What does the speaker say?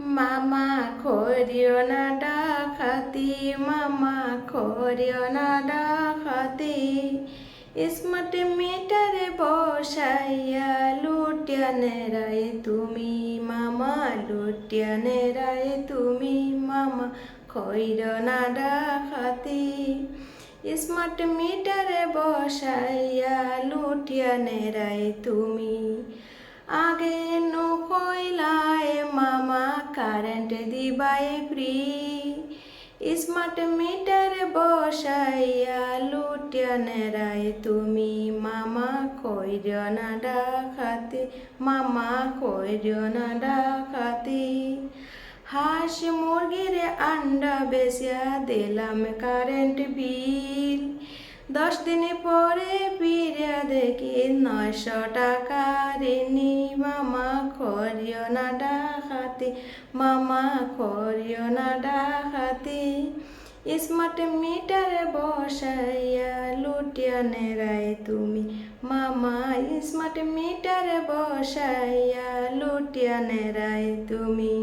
মামা করিও না ডাকাতি, মামা করিও না ডাকাতি। স্মার্ট মিটারে বসাইয়া লুটিয়ানে রায় তুমি, মামা লুটিয়ানে রায় তুমি, মামা কইর না ডাকাতি। স্মার্ট মিটারে বসাইয়া লুটিয়ানে রায় তুমি, আগে কারেন্ট দিবাই ফ্রি স্মার্ট মিটার বসাইয়া লুটিয়ানে রায় তুমি মামা কইর না ডাকাতি মামা কইর না ডাকাতি হাঁস মুরগির আন্ডা বেচিয়া দিলাম কারেন্ট বিল দশ দিন পরে ফিরে দেখি নয়শো টাকা ঋণী মামা করিও না মামা করিও না ডাকাতি। স্মার্ট মিটার বসাইয়া লুটিয়া নেরাই তুমি, মামা স্মার্ট মিটারে বসাইয়া লুটিয়া নেরাই তুমি।